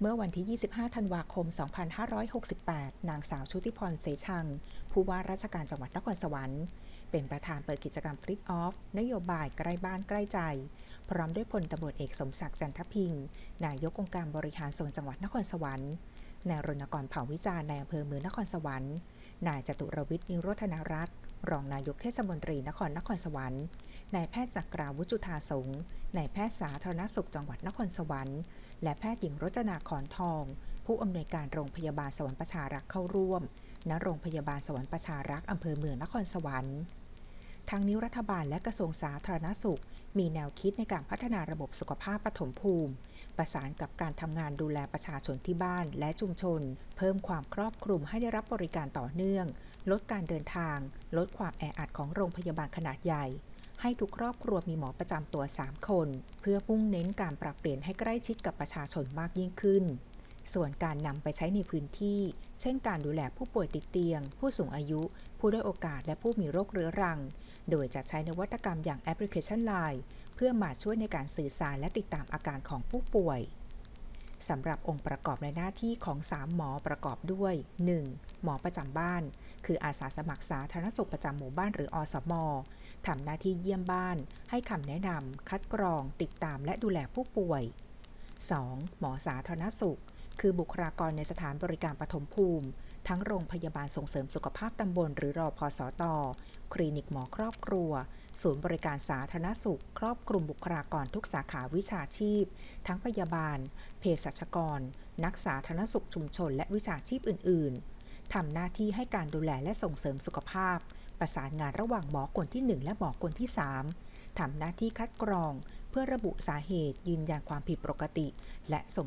เมื่อวันที่ 25 ธันวาคม 2568 นางสาวชุติพร เสชัง ผู้ว่าราชการจังหวัดนครสวรรค์ เป็นประธานเปิดกิจกรรมคลิกออฟ นโยบายใกล้บ้านใกล้ใจ พร้อมด้วยพลตำรวจเอกสมศักดิ์จันทพิงค์นายกองค์การบริหารส่วนจังหวัดนครสวรรค์ นายรณกรเผ่าวิจารณ์ในอำเภอเมืองนครสวรรค์ นายจตุรวิทย์นิโรธนรัตน์รองนายกเทศมนตรีนครนครสวรรค์ นายแพทย์จักราวุจุธาสงฆ์นายแพทย์สาธารณสุขจังหวัดนครสวรรค์ และแพทย์หญิงรจนาขอนทอง ผู้อำนวยการโรงพยาบาลสวรรค์ประชารักษ์เข้าร่วม ณ โรงพยาบาลสวรรค์ประชารักษ์อำเภอเมืองนครสวรรค์ ทั้งนี้รัฐบาลและกระทรวงสาธารณสุข มีแนวคิดในการพัฒนาระบบสุขภาพปฐมภูมิ ประสานกับการทำงานดูแลประชาชนที่บ้านและชุมชน เพิ่มความครอบคลุมให้ได้รับบริการต่อเนื่อง ลดการเดินทาง ลดความแออัดของโรงพยาบาลขนาดใหญ่ ให้ทุกครอบครัวมีหมอประจำตัว 3 คน เพื่อมุ่งเน้นการปรับเปลี่ยนให้ใกล้ชิดกับประชาชนมากยิ่งขึ้น ส่วนการนำไปใช้ในพื้นที่ เช่นการดูแลผู้ป่วยติดเตียง ผู้สูงอายุ ผู้ด้อยโอกาสและผู้มีโรคเรื้อรัง โดยจะใช้นวัตกรรมอย่างแอปพลิเคชัน Line เพื่อมาช่วยในการสื่อสารและติดตามอาการของผู้ป่วยสำหรับองค์ประกอบในหน้าที่ของ 3 หมอประกอบด้วย 1. หมอประจำบ้าน คืออาสาสมัครสาธารณสุขประจำหมู่บ้านหรืออสมทำหน้าที่เยี่ยมบ้าน ให้คำแนะนำคัดกรอง ติดตามและดูแลผู้ป่วย 2. หมอสาธารณสุข คือบุคลากรในสถานบริการปฐมภูมิ ทั้งโรงพยาบาลส่งเสริมสุขภาพตำบลหรือรอพสตคลินิกหมอครอบครัว ศูนย์บริการสาธารณสุข ครอบคลุมบุคลากรทุกสาขาวิชาชีพ ทั้งพยาบาล เภสัชกร นักสาธารณสุขชุมชน และวิชาชีพอื่น ๆ ทำหน้าที่ให้การดูแลและส่งเสริมสุขภาพ ประสานงานระหว่างหมอกลที่ 1 และหมอกลที่ 3ทำหน้าที่คัดกรอง เพื่อระบุสาเหตุยืนยันความผิดปกติ และส่ง